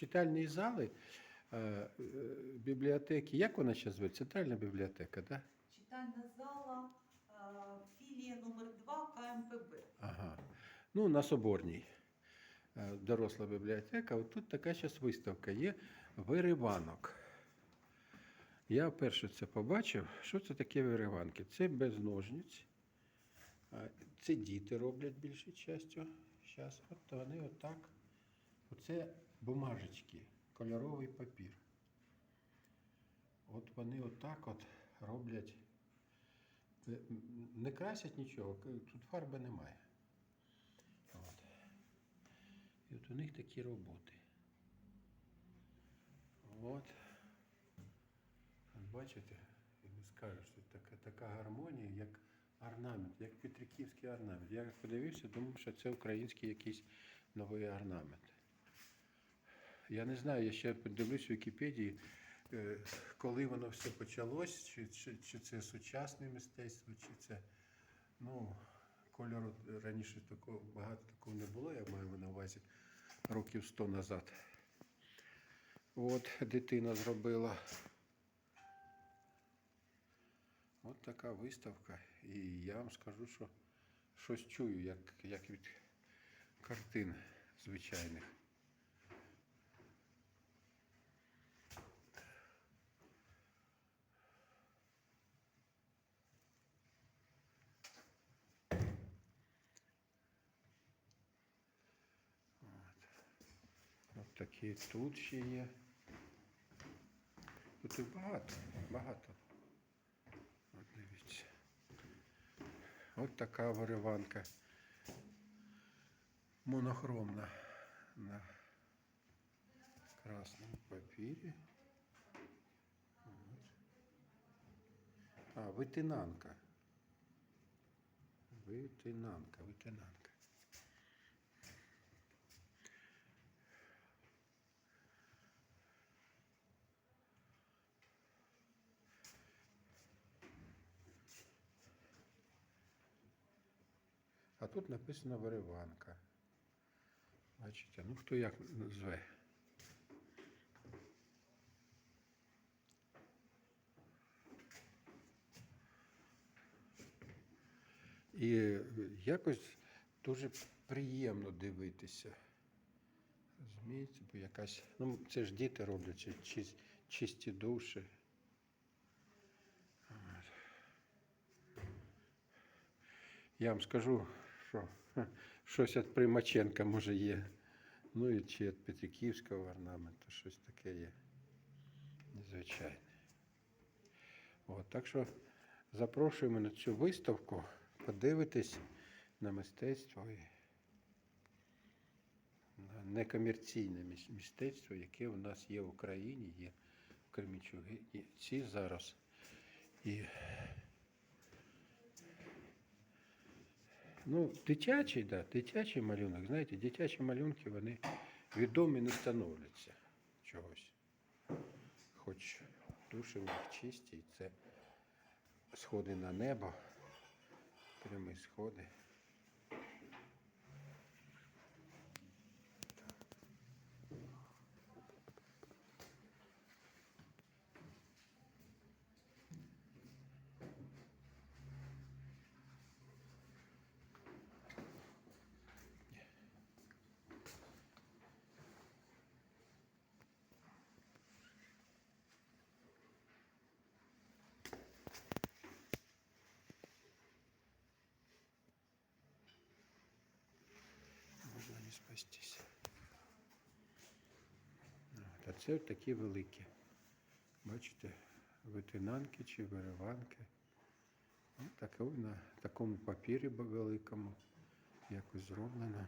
читальні зали, е, е, бібліотеки. Як вона зараз зветься? Центральна бібліотека, так? Читальна зала, е, філія номер 2 КМПБ. Ага. Ну, на Соборній. Доросла бібліотека. От тут така зараз виставка є вириванок. Я вперше це побачив. Що це таке вириванки? Це без ножниць. Це діти роблять більшою частю. Зараз от вони отак. Оце бумажечки, кольоровий папір. От вони отак от роблять. Е, Не красять нічого, тут фарби немає. От. І от у них такі роботи. От. Бачите, і не скажеш, що така, така гармонія, як орнамент, як петриківський орнамент. Я подивився, думав, що це український якийсь новий орнамент. Я не знаю, я ще подивлюсь в Вікіпедії, е, коли воно все почалось, чи, чи, чи це сучасне мистецтво, чи це ну, кольору раніше такого багато такого не було, я маю на увазі років 100 назад. От дитина зробила. От така виставка. І я вам скажу, що щось чую, як, як від картин звичайних. От такі тут ще є. Тут їх багато, багато. От дивіться. От така вириванка. Монохромна на красному папірі. От. А, витинанка. Витинанка, витинанка. А тут написано вириванка. Бачите, ну хто як зве. І якось дуже приємно дивитися. Розумієте, бо якась. Ну, це ж діти роблять чи- чи- чисті душі. Я вам скажу, що щось від Примаченка може є. Ну і чи від Петриківського орнаменту, щось таке є. Незвичайне. От, так що запрошуємо на цю виставку, подивитись на мистецтво на некомерційне мистецтво, яке у нас є в Україні, є в Кремічуці зараз. І Ну, дитячий, да, дитячий малюнок. Знаєте, дитячі малюнки вони відомі не становляться чогось. Хоч душі в них чисті, і це сходи на небо, прямі сходи. От, а це такі великі. Бачите, витинанки чи вириванки. Так на такому папірі великому якось зроблено.